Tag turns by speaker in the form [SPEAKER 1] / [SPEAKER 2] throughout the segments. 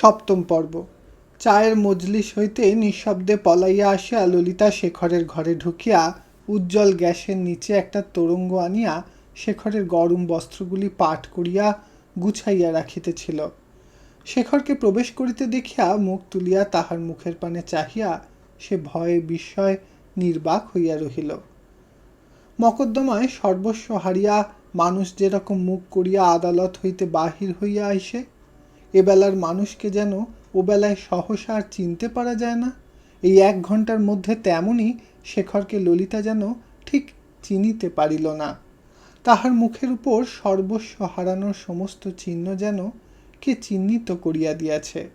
[SPEAKER 1] সপ্তম পর্ব। চায়ের মজলিস হইতে নিঃশব্দে পলাইয়া আসিয়া ললিতা শেখরের ঘরে ঢুকিয়া উজ্জ্বল গ্যাসের নিচে একটা তোরঙ্গ আনিয়া শেখরের গরম বস্ত্রগুলি পাঠ করিয়া গুছাইয়া রাখিতেছিল। শেখরকে প্রবেশ করিতে দেখিয়া মুখ তুলিয়া তাহার মুখের পানে চাহিয়া সে ভয়ে বিস্ময় নির্বাক হইয়া রহিল। মকদ্দমায় সর্বস্ব হারিয়া মানুষ যেরকম মুখ করিয়া আদালত হইতে বাহির হইয়া আইসে এবেলার মানুষকে যেন ওবেলায় সহসা আর চিনতে পারা যায় না। এই এক ঘণ্টার মধ্যে তেমনই শেখরকে ললিতা যেন ঠিক চিনিতে পারিল না। তাহার মুখের উপর সর্বস্ব হারানোর সমস্ত চিহ্ন যেন কে চিহ্নিত করিয়া দিয়াছে।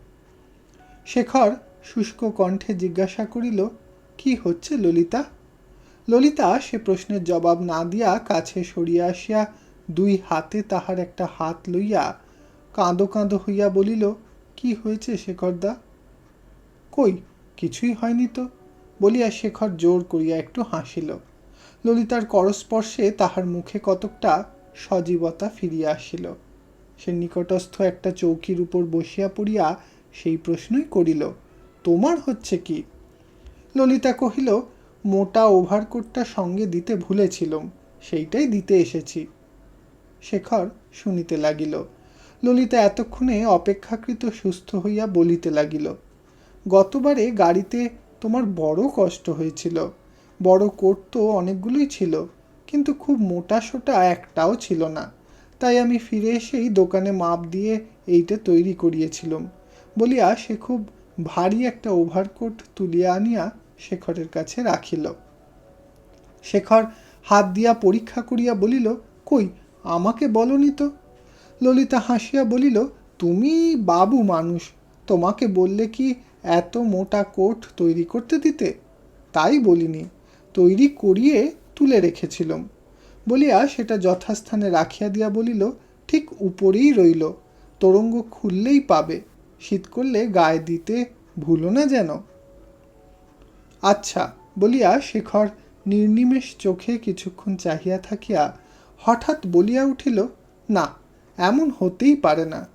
[SPEAKER 1] শেখর শুষ্ক কণ্ঠে জিজ্ঞাসা করিল, কি হচ্ছে ললিতা? ললিতা সে প্রশ্নের জবাব না দিয়া কাছে সরিয়া আসিয়া দুই হাতে তাহার একটা হাত লইয়া কাঁদো কাঁদো হইয়া বলিল, কি হয়েছে শেখরদা? কই, কিছুই হয়নি তো? বলিয়া শেখর জোর করিয়া একটু হাসিল। ললিতার করস্পর্শে তাহার মুখে কতকটা সজীবতা ফিরিয়া আসিল। সে নিকটস্থ একটা চৌকির উপর বসিয়া পড়িয়া সেই প্রশ্নই করিল, তোমার হচ্ছে কি? ললিতা কহিল, মোটা ওভারকোটটা সঙ্গে দিতে ভুলেছিলাম, সেইটাই দিতে এসেছি। শেখর শুনিতে লাগিল ললিতা এতক্ষণে অপেক্ষাকৃত সুস্থ হইয়া বলিতে লাগিল, গতবারে গাড়িতে তোমার বড় কষ্ট হয়েছিল। বড় কোট তো অনেকগুলোই ছিল, কিন্তু খুব মোটা সোটা একটাও ছিল না। তাই আমি ফিরে এসেই দোকানে মাপ দিয়ে এইটা তৈরি করিয়েছিলাম। বলিয়া সে খুব ভারী একটা ওভারকোট তুলিয়া আনিয়া শেখরের কাছে রাখিল। শেখর হাত দিয়া পরীক্ষা করিয়া বলিল, কই, আমাকে বলনি তো? ললিতা হাসিয়া বলিল, তুমি বাবু মানুষ, তোমাকে বললে কি এত মোটা কোট তৈরি করতে দিতে? তাই বলিনি, তৈরি করিয়ে তুলে রেখেছিলাম। বলিয়া সেটা যথাস্থানে রাখিয়া দিয়া বলিল, ঠিক উপরেই রইল, তোরঙ্গ খুললেই পাবে, শীত করলে গায়ে দিতে ভুলো না যেন। আচ্ছা বলিয়া শেখর নির্নিমেষ চোখে কিছুক্ষণ চাহিয়া থাকিয়া হঠাৎ বলিয়া উঠিল, না এমন হতেই পারে না।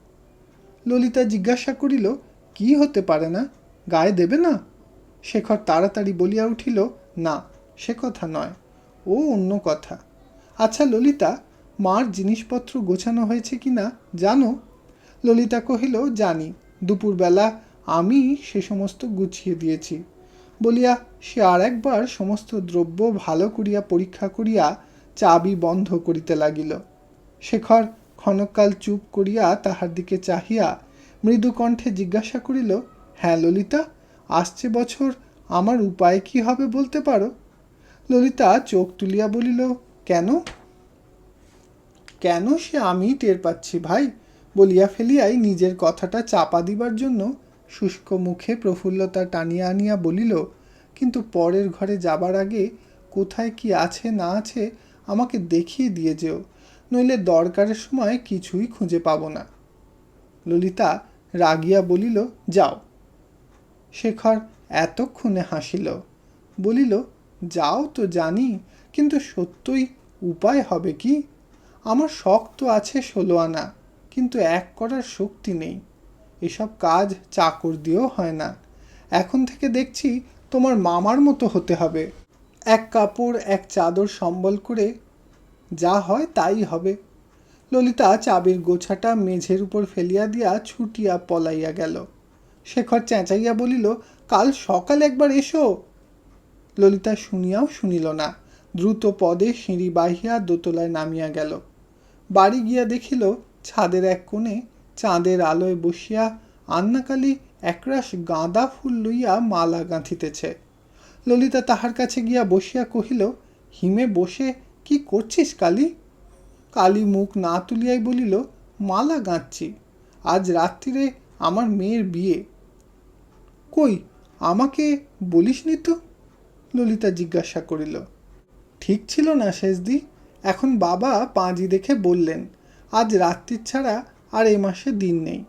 [SPEAKER 1] ললিতা জিজ্ঞাসা করিল, কি হতে পারে না? গায়ে দেবে না? শেখর তাড়াতাড়ি বলিয়া উঠিল, না, সে কথা নয়, ও অন্য কথা। আচ্ছা ললিতা, মার জিনিসপত্র গোছানো হয়েছে কি না, জানো? ললিতা কহিল, জানি, দুপুরবেলা আমি সে সমস্ত গুছিয়ে দিয়েছি। বলিয়া সে আর একবার সমস্ত দ্রব্য ভালো করিয়া পরীক্ষা করিয়া চাবি বন্ধ করিতে লাগিল। শেখর ক্ষণকাল চুপ করিয়া তাহার দিকে চাহিয়া মৃদু কণ্ঠে জিজ্ঞাসা করিল হ্যাঁ ললিতা, আসছে বছর, আমার উপায় কি হবে বলতে পারো? ললিতা চোখ তুলিয়া বলিল, কেন? কেন সে আমি টের পাচ্ছি ভাই? বলিয়া ফেলিয়াই নিজের কথাটা চাপা দিবার জন্য শুষ্ক মুখে প্রফুল্লতা টানিয়া আনিয়া বলিল, কিন্তু পরের ঘরে যাবার আগে কোথায় কি আছে না আছে আমাকে দেখিয়ে দিয়ে যেও। নইলে দরকারের সময় কিছুই খুঁজে পাব না। ললিতা রাগিয়া বলিল, যাও। শেখর এতক্ষণে হাসিল, বলিল, যাও তো জানি, কিন্তু সত্যই উপায় হবে কি? আমার শখ তো আছে ষোলো আনা, কিন্তু এক করার শক্তি নেই। এসব কাজ চাকর দিয়েও হয় না। এখন থেকে দেখছি তোমার মামার মতো হতে হবে। এক কাপড়, এক চাদর সম্বল করে যা হয় তাই হবে। ললিতা চাবির গোছাটা মেঝের উপর ফেলিয়া দিয়া ছুটিয়া পলাইয়া গেল। শেখর চেঁচাইয়া বলিল, কাল সকাল একবার এসো। ললিতা শুনিয়াও শুনিল না। দ্রুত পদে সিঁড়ি বাহিয়া দোতলায় নামিয়া গেল। বাড়ি গিয়া দেখিল, ছাদের এক কোণে চাঁদের আলোয় বসিয়া আন্নাকালি একরাশ গাঁদা ফুল লইয়া মালা গাঁথিতেছে। ললিতা তাহার কাছে গিয়া বসিয়া কহিল, হিমে বসে কি করছিস কালী? কালী মুখ না তুলিয়াই বলিল, মালা গাঁথছি। আজ রাত্রিরে আমার মেয়ের বিয়ে। কই, আমাকে বলিসনি তো? ললিতা জিজ্ঞাসা করিল। ঠিক ছিল না শেষদি। এখন বাবা পাঁজি দেখে বললেন, আজ রাত্রির ছাড়া আর এ মাসে দিন নেই।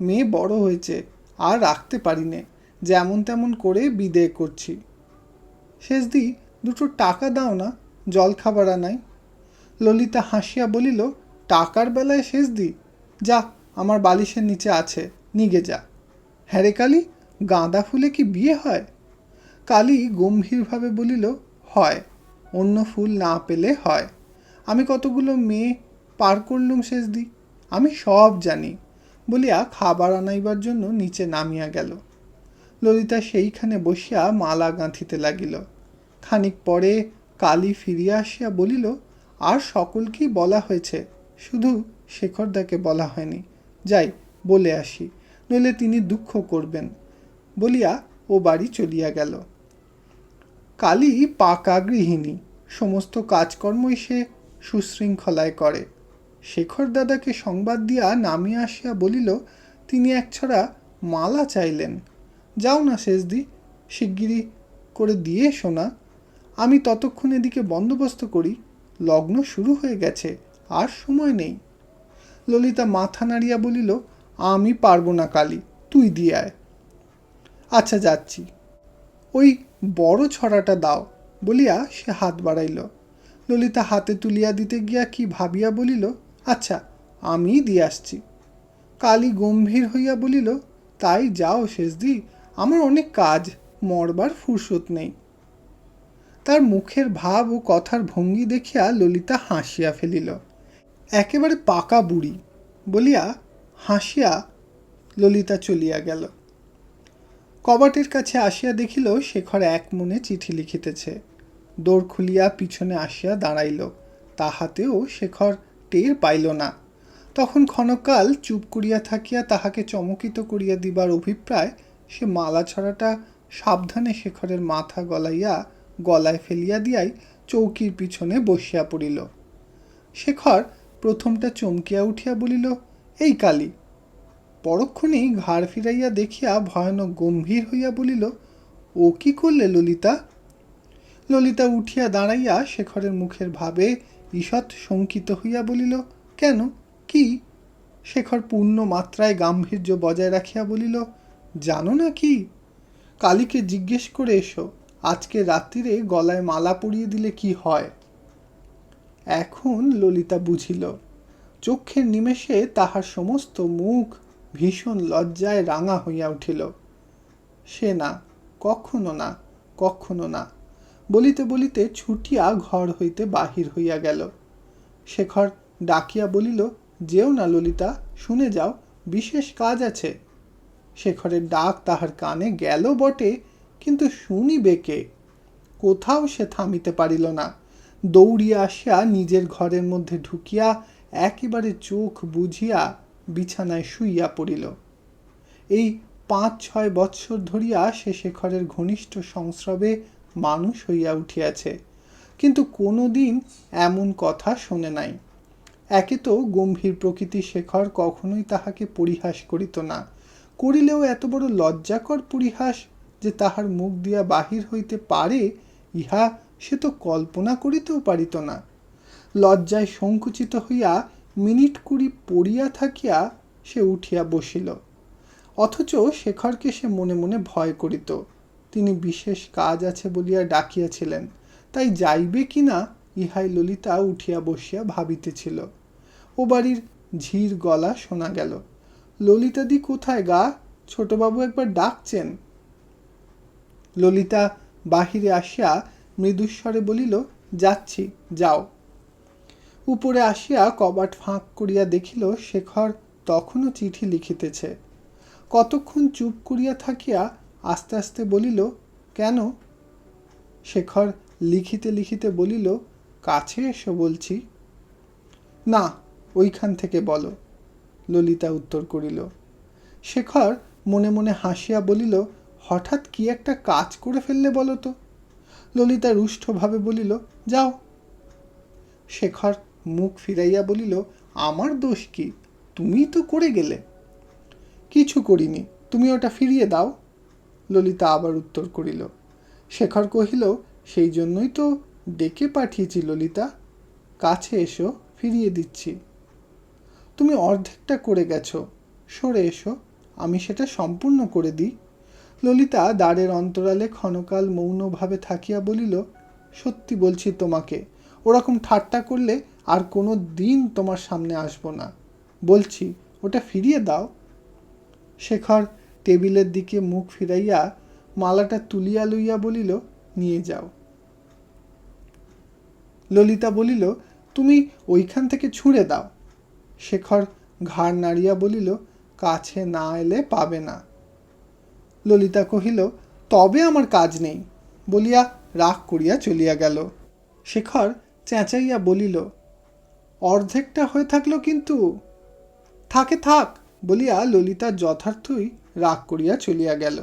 [SPEAKER 1] মেয়ে বড় হয়েছে, আর রাখতে পারি নে যেমন তেমন করে বিদেয় করছি। শেষদি, দুটো টাকা দাও না। জল খাবার আনাই। ললিতা হাসিয়া বলিল, টাকার বেলায় শেষ দি। যা, আমার বালিশের নিচে আছে, নিগে যা। হ্যাঁ রে কালী, গাঁদা ফুলে কি বিয়ে হয়? কালী গম্ভীরভাবে বলিল, হয়, অন্য ফুল না পেলে হয়। আমি কতগুলো মেয়ে পার করলুম শেষ দি। আমি সব জানি। বলিয়া খাবার আনাইবার জন্য নিচে নামিয়া গেল। ললিতা সেইখানে বসিয়া মালা গাঁথিতে লাগিল। খানিক পরে কালী ফিরিয়া আসিয়া বলিল, আর সকলকেই বলা হয়েছে? শুধু শেখরদাকে বলা হয়নি। যাই, বলে আসি, নইলে তিনি দুঃখ করবেন। বলিয়া ও বাড়ি চলিয়া গেল। কালী পাকা গৃহিণী, সমস্ত কাজকর্মই সে সুশৃঙ্খলায় করে। শেখর দাদাকে সংবাদ দিয়া নামিয়া আসিয়া বলিল, তিনি এক ছড়া মালা চাইলেন। যাও না শেষদি, শিগগিরই করে দিয়ে শোনা আমি ততক্ষণ এদিকে বন্দোবস্ত করি। লগ্ন শুরু হয়ে গেছে, আর সময় নেই। ললিতা মাথা নাড়িয়া বলিল, আমি পারব না কালী, তুই দিয়ে আয়। আচ্ছা যাচ্ছি। ওই বড় ছড়াটা দাও বলিয়া সে হাত বাড়াইল। ললিতা হাতে তুলিয়া দিতে গিয়া কি ভাবিয়া বলিল আচ্ছা আমি দিয়ে আসছি। কালী গম্ভীর হইয়া বলিল, তাই যাও শেষদি, আমার অনেক কাজ, মরবার ফুরসত নেই। তার মুখের ভাব ও কথার ভঙ্গি দেখিয়া ললিতা হাসিয়া ফেলিল। একেবারে পাকা বুড়ি বলিয়া হাসিয়া ললিতা চলিয়া গেল। কবাটের কাছে আসিয়া দেখিল শেখর এক মনে চিঠি লিখিতেছে। দোর খুলিয়া পিছনে আসিয়া দাঁড়াইল। তাহাতেও শেখর টের পাইল না। তখন ক্ষণকাল চুপ করিয়া থাকিয়া তাহাকে চমকিত করিয়া দিবার অভিপ্রায় সে মালা ছড়াটা সাবধানে শেখরের মাথা গলাইয়া গলায় ফেলিয়া দিয়াই চৌকির পিছনে বসিয়া পড়িল। শেখর প্রথমটা চমকিয়া উঠিয়া বলিল, এই কালী। পরক্ষণেই ঘাড় ফিরাইয়া দেখিয়া ভয়ানক গম্ভীর হইয়া বলিল, ও কি করলে ললিতা? ললিতা উঠিয়া দাঁড়াইয়া শেখরের মুখের ভাবে ঈষৎ শঙ্কিত হইয়া বলিল, কেন? কি? শেখর পূর্ণ মাত্রায় গাম্ভীর্য বজায় রাখিয়া বলিল, জানো না কি? কালীকে জিজ্ঞেস করে এসো। আজকে রাত্রিরে গলায় মালা পরিয়ে দিলে কি হয়? এখন ললিতা বুঝিল চক্ষের নিমেষে তাহার সমস্ত মুখ ভীষণ লজ্জায় রাঙা হইয়া উঠিল। সে না, কখনো না কখনো না, বলিতে বলিতে ছুটিয়া ঘর হইতে বাহির হইয়া গেল। শেখর ডাকিয়া বলিল, যেও না ললিতা, শুনে যাও, বিশেষ কাজ আছে। শেখরের ডাক তাহার কানে গেল বটে কিন্তু শুনিবে কে? কোথাও সে থামিতে পারিল না। দৌড়িয়া আসিয়া নিজের ঘরের মধ্যে ঢুকিয়া একেবারে চোখ বুঝিয়া বিছানায় শুইয়া পড়িল। এই পাঁচ, ছয় বৎসর ধরিয়া সে শেখরের ঘনিষ্ঠ সংস্রবে মানুষ হইয়া উঠিয়াছে। কিন্তু কোনো দিন এমন কথা শোনে নাই। একে তো গম্ভীর প্রকৃতি শেখর কখনোই তাহাকে পরিহাস করিত না। করিলেও এত বড় লজ্জাকর পরিহাস যে তাহার মুখ দিয়া বাহির হইতে পারে, ইহা সে তো কল্পনা করিতেও পারিত না। লজ্জায় সংকুচিত হইয়া মিনিট কুড়ি পড়িয়া থাকিয়া সে উঠিয়া বসিল। অথচ শেখরকে সে মনে মনে ভয় করিত। তিনি বিশেষ কাজ আছে বলিয়া ডাকিয়াছিলেন, তাই যাইবে কি না, ইহাই ললিতা উঠিয়া বসিয়া ভাবিতেছিল। ও বাড়ির ঝির গলা শোনা গেল, ললিতাদি কোথায় গা? ছোটবাবু একবার ডাকছেন। ললিতা বাহিরে আসিয়া মৃদুস্বরে বলিল, যাচ্ছি, যাও। উপরে আসিয়া কবাট ফাঁক করিয়া দেখিল, শেখর তখনও চিঠি লিখিতেছে। কতক্ষণ চুপ করিয়া থাকিয়া আস্তে আস্তে বলিল, কেন? শেখর লিখিতে লিখিতে বলিল, কাছে এসো বলছি। না, ওইখান থেকে বলো। ললিতা উত্তর করিল। শেখর মনে মনে হাসিয়া বলিল হঠাৎ কি একটা কাজ করে ফেললে বলো তো? ললিতা রুষ্টভাবে বলিল, যাও। শেখর মুখ ফিরাইয়া বলিল, আমার দোষ কি? তুমি তো করে গেলে। কিছু করিনি, তুমি ওটা ফিরিয়ে দাও। ললিতা আবার উত্তর করিল। শেখর কহিল, সেই জন্যই তো ডেকে পাঠিয়েছি ললিতা। কাছে এসো, ফিরিয়ে দিচ্ছি। তুমি অর্ধেকটা করে গেছো, সরে এসো, আমি সেটা সম্পূর্ণ করে দিই। ললিতা দ্বারের অন্তরালে ক্ষণকাল মৌনভাবে থাকিয়া বলিল, সত্যি বলছি তোমাকে, ওরকম ঠাট্টা করলে আর কোনো দিন তোমার সামনে আসব না। বলছি, ওটা ফিরিয়ে দাও। শেখর টেবিলের দিকে মুখ ফিরাইয়া মালাটা তুলিয়া লইয়া বলিল, নিয়ে যাও। ললিতা বলিল, তুমি ওইখান থেকে ছুঁড়ে দাও। শেখর ঘাড় নাড়িয়া বলিল, কাছে না এলে পাবে না। ললিতা কহিল, তবে আমার কাজ নেই। বলিয়া রাগ করিয়া চলিয়া গেল। শেখর চেঁচাইয়া বলিল, অর্ধেকটা হয়ে থাকল কিন্তু? থাকে, থাক, বলিয়া ললিতা যথার্থই রাগ করিয়া চলিয়া গেল।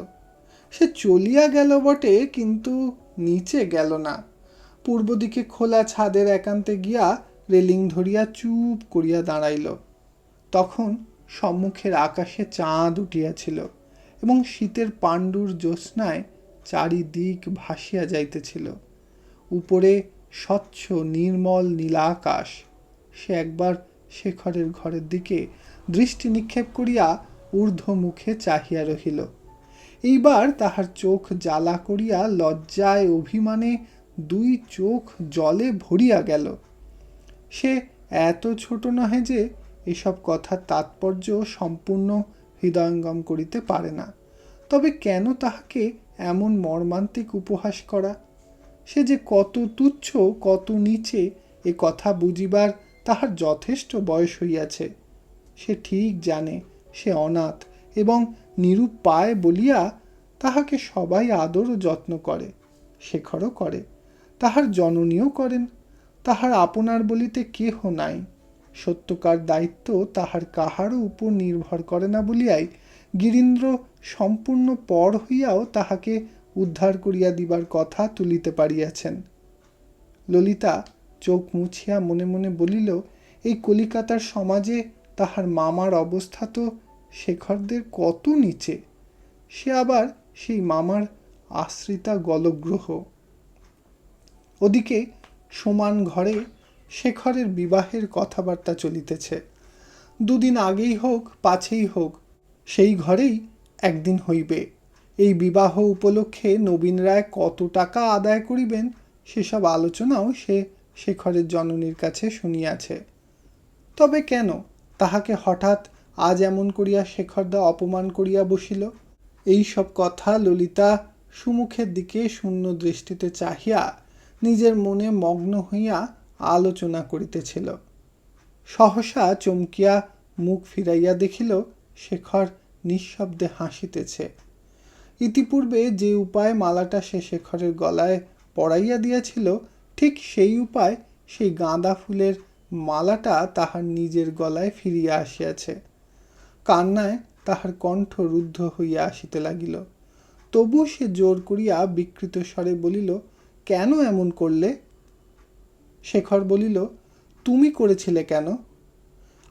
[SPEAKER 1] সে চলিয়া গেল বটে, কিন্তু নিচে গেল না। পূর্ব দিকে খোলা ছাদের একান্তে গিয়া রেলিং ধরিয়া চুপ করিয়া দাঁড়াইল। তখন সম্মুখের আকাশে চাঁদ উঠিয়াছিল। এবং শীতের পাণ্ডুর জ্যোৎস্নায় চারিদিক ভাসিয়া যাইতেছিল। উপরে স্বচ্ছ, নির্মল নীলাকাশ সে একবার শেখরের ঘরের দিকে দৃষ্টি নিক্ষেপ করিয়া ঊর্ধ্বমুখে চাহিয়া রহিল। এইবার তাহার চোখ জ্বালা করিয়া লজ্জায় অভিমানে দুই চোখ জলে ভরিয়া গেল। সে এত ছোট নহে যে এসব কথার তাৎপর্য সম্পূর্ণ হৃদয়ঙ্গম করিতে পারে না। তবে কেন তাহাকে এমন মর্মান্তিক উপহাস করা? সে যে কত তুচ্ছ, কত নিচে, এ কথা বুঝিবার তাহার যথেষ্ট বয়স হইয়াছে। সে ঠিক জানে, সে অনাথ এবং নিরুপায় বলিয়া তাহাকে সবাই আদর ও যত্ন করে, শেখরও করে। তাহার জননীও করেন, তাহার আপনার বলিতে কেহ নাই। সত্যকার দায়িত্ব তাহার কাহারও উপর নির্ভর করে না বলিয়াই গিরীন্দ্র সম্পূর্ণ পর হইয়াও তাহাকে উদ্ধার করিয়া দিবার কথা তুলিতে পারিয়াছেন। ললিতা চোখ মুছিয়া মনে মনে বলিল, এই কলিকাতার সমাজে তাহার মামার অবস্থা তো শেখরদের কত নিচে। সে আবার সেই মামার আশ্রিতা গলগ্রহ। ওদিকে সমান ঘরে শেখরের বিবাহের কথাবার্তা চলিতেছে। দুদিন আগেই হোক, পাছেই হোক, সেই ঘরেই একদিন হইবে। এই বিবাহ উপলক্ষে নবীন রায় কত টাকা আদায় করিবেন, সেসব আলোচনাও সে শেখরের জননীর কাছে শুনিয়াছে। তবে কেন? তাহাকে হঠাৎ আজ এমন করিয়া শেখরদা অপমান করিয়া বসিল। এই সব কথা ললিতা সুমুখের দিকে শূন্য দৃষ্টিতে চাহিয়া, নিজের মনে মগ্ন হইয়া আলোচনা করিতেছিল। সহসা চমকিয়া মুখ ফিরাইয়া দেখিল, শেখর নিঃশব্দে হাসিতেছে। ইতিপূর্বে যে উপায় মালাটা সে শেখরের গলায় পড়াইয়া দিয়াছিল, ঠিক সেই উপায় সেই গাঁদা ফুলের মালাটা তাহার নিজের গলায় ফিরিয়া আসিয়াছে। কান্নায় তাহার কণ্ঠ রুদ্ধ হইয়া আসিতে লাগিল। তবু সে জোর করিয়া বিকৃত স্বরে বলিল, কেন এমন করলে? শেখর বলিল, তুমি করেছিলে কেন?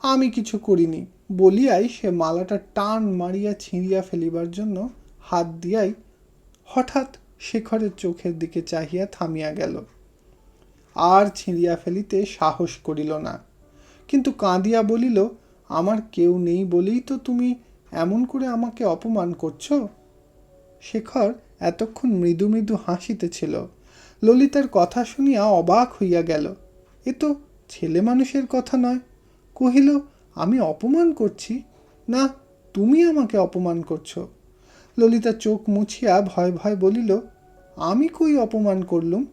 [SPEAKER 1] আমি কিছু করিনি। বলিয়াই সে মালাটা টান মারিয়া ছিঁড়িয়া ফেলিবার জন্য হাত দিয়াই হঠাৎ শেখরের চোখের দিকে চাহিয়া থামিয়া গেল। আর ছিঁড়িয়া ফেলিতে সাহস করিল না। কিন্তু কাঁদিয়া বলিল, আমার কেউ নেই বলেই তো তুমি এমন করে আমাকে অপমান করছ? শেখর এতক্ষণ মৃদু মৃদু হাসিতেছিল ললিতার কথা শুনিয়া অবাক হইয়া গেল। এ তো ছেলে মানুষের কথা নয়। কহিল, আমি অপমান করছি? না, তুমি আমাকে অপমান করছ। ললিতা চোখ মুছিয়া ভয় ভয় বলিল, আমি কই অপমান করলুম?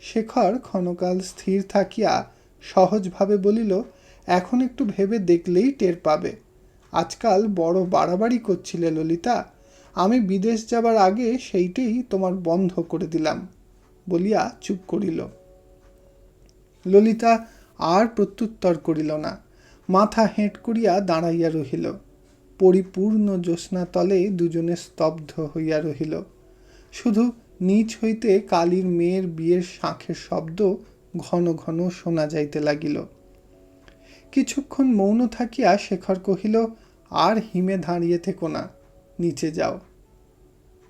[SPEAKER 1] শেখর ক্ষণকাল স্থির থাকিয়া সহজভাবে বলিল, এখন একটু ভেবে দেখলেই টের পাবে। আজকাল বড় বাড়াবাড়ি করছিলে ললিতা। আমি বিদেশ যাবার আগে সেইটেই তোমার বন্ধ করে দিলাম। বলিয়া চুপ করিল। ললিতা আর প্রত্যুত্তর করিল না। মাথা হেঁট করিয়া দাঁড়াইয়া রহিল। পরিপূর্ণ জ্যোৎস্না তলে দুজনে স্তব্ধ হইয়া রহিল। শুধু নিচ হইতে কালীর মেয়ের বিয়ের শাঁখের শব্দ ঘন ঘন শোনা যাইতে লাগিল। কিছুক্ষণ মৌন থাকিয়া শেখর কহিল, আর হিমে দাঁড়িয়ে থেকো না, নিচে যাও।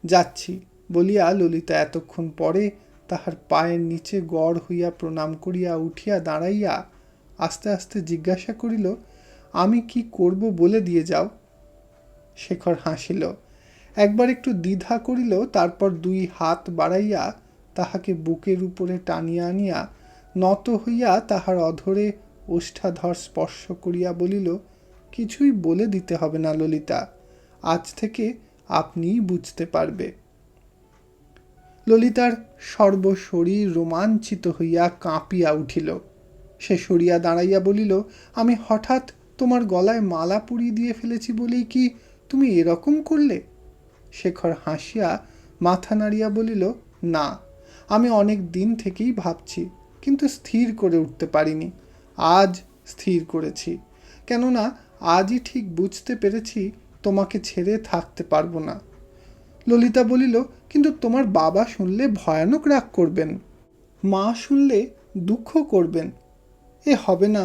[SPEAKER 1] যাচ্ছি বলিয়া ললিতা এতক্ষণ পরে তাহার পায়ের নিচে গড় হইয়া প্রণাম করিয়া উঠিয়া দাঁড়াইয়া আস্তে আস্তে জিজ্ঞাসা করিল, আমি কি করব বলে দিয়ে যাও? শেখর হাসিল, একবার একটু দ্বিধা করিল, তারপর দুই হাত বাড়াইয়া তাহাকে বুকের উপরে টানিয়া আনিয়া নত হইয়া তাহার অধরে ওষ্ঠাধর স্পর্শ করিয়া বলিল, কিছুই বলে দিতে হবে না ললিতা, আজ থেকে আপনিই বুঝতে পারবে। ললিতার সর্বশরীর রোমাঞ্চিত হইয়া কাঁপিয়া উঠিল। সে সরিয়া দাঁড়াইয়া বলিল, আমি হঠাৎ তোমার গলায় মালা পুরিয়ে দিয়ে ফেলেছি বলেই কি তুমি এরকম করলে? শেখর হাসিয়া মাথা নাড়িয়া বলিল, না, আমি অনেক দিন থেকেই ভাবছি, কিন্তু স্থির করে উঠতে পারিনি। আজ স্থির করেছি। কেননা আজই ঠিক বুঝতে পেরেছি তোমাকে ছেড়ে থাকতে পারব না। ললিতা বলিল কিন্তু তোমার বাবা শুনলে ভয়ানক রাগ করবেন। মা শুনলে দুঃখ করবেন। এ হবে না।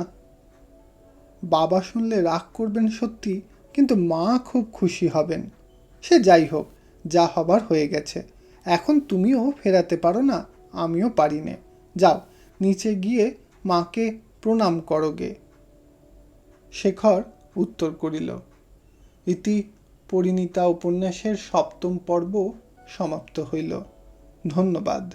[SPEAKER 1] বাবা শুনলে রাগ করবেন সত্যি, কিন্তু মা খুব খুশি হবেন। সে যাই হোক, যা হবার হয়ে গেছে। এখন তুমিও ফেরাতে পারো না, আমিও পারি নে। যাও, নিচে গিয়ে মাকে প্রণাম করোগে শেখর উত্তর করিল, ইতি পরিণীতা উপন্যাসের সপ্তম পর্ব সমাপ্ত হইল। ধন্যবাদ।